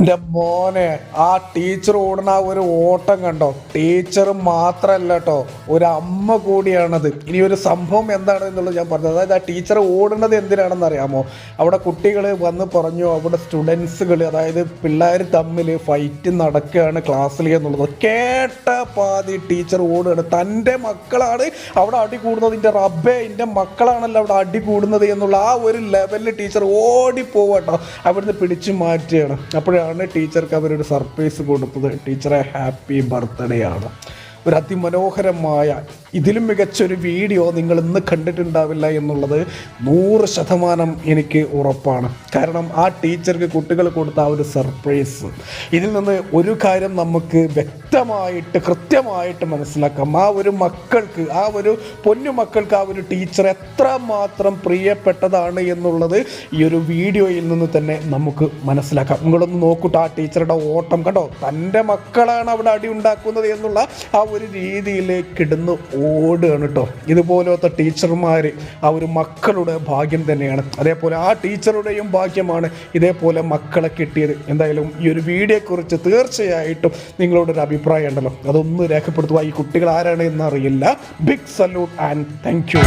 എന്റെ മോനെ ആ ടീച്ചർ ഓടുന്ന ആ ഒരു ഓട്ടം കണ്ടോ? ടീച്ചർ മാത്രമല്ല കേട്ടോ ഒരു അമ്മ കൂടിയാണത്. ഇനി ഒരു സംഭവം എന്താണ് എന്നുള്ളത് ഞാൻ പറഞ്ഞത് അതായത് ആ ടീച്ചർ ഓടുന്നത് എന്തിനാണെന്ന് അറിയാമോ? അവിടെ കുട്ടികൾ വന്ന് പറഞ്ഞു അവിടെ സ്റ്റുഡൻസുകൾ അതായത് പിള്ളേർ തമ്മിൽ ഫൈറ്റ് നടക്കുകയാണ് ക്ലാസ്സിൽ എന്നുള്ളത് കേട്ട പാതി ടീച്ചർ ഓടുകയാണ്. തന്റെ മക്കളാണ് അവിടെ അടി കൂടുന്നത്. എന്റെ റബ്ബേ എന്റെ മക്കളാണല്ലോ അവിടെ അടി കൂടുന്നത് എന്നുള്ള ആ ഒരു ലെവലിൽ ടീച്ചർ ഓടിപ്പോവട്ടോ. അവിടുന്ന് പിടിച്ചു മാറ്റുകയാണ്. അപ്പോഴാണ് ടീച്ചർക്ക് അവരൊരു സർപ്രൈസ് കൊടുത്തത്. ടീച്ചറെ ഹാപ്പി ബർത്ത്ഡേ ആണ്. ഒരു അതിമനോഹരമായ ഇതിലും മികച്ചൊരു വീഡിയോ നിങ്ങൾ ഇന്ന് കണ്ടിട്ടുണ്ടാവില്ല എന്നുള്ളത് നൂറ് ശതമാനം എനിക്ക് ഉറപ്പാണ്. കാരണം ആ ടീച്ചർക്ക് കുട്ടികൾ കൊടുത്ത ആ ഒരു സർപ്രൈസ് ഇതിൽ നിന്ന് ഒരു കാര്യം നമുക്ക് വ്യക്തമായിട്ട് കൃത്യമായിട്ട് മനസ്സിലാക്കാം. ആ ഒരു മക്കൾക്ക് ആ ഒരു പൊന്നു മക്കൾക്ക് ആ ഒരു ടീച്ചർ എത്ര മാത്രം പ്രിയപ്പെട്ടതാണ് എന്നുള്ളത് ഈ ഒരു വീഡിയോയിൽ നിന്ന് തന്നെ നമുക്ക് മനസ്സിലാക്കാം. നിങ്ങളൊന്ന് നോക്കൂട്ടോ ആ ടീച്ചറുടെ ഓട്ടം. കണ്ടോ തന്റെ മക്കളാണ് അവിടെ അടി ഉണ്ടാക്കുന്നത് എന്നുള്ള ആ ഒരു രീതിയിലേക്ക് ഇടുന്ന്. ഓടുകയാണ് കേട്ടോ ഇതുപോലത്തെ ടീച്ചർമാർ ആ ഒരു മക്കളുടെ ഭാഗ്യം തന്നെയാണ്. അതേപോലെ ആ ടീച്ചറുടെയും ഭാഗ്യമാണ് ഇതേപോലെ മക്കളെ കിട്ടിയത്. എന്തായാലും ഈ ഒരു വീഡിയോയെക്കുറിച്ച് തീർച്ചയായിട്ടും നിങ്ങളോടൊരു അഭിപ്രായം ഉണ്ടല്ലോ. അതൊന്ന് രേഖപ്പെടുത്തുക. ഈ കുട്ടികൾ ആരാണ് എന്നറിയില്ല. Big salute and thank you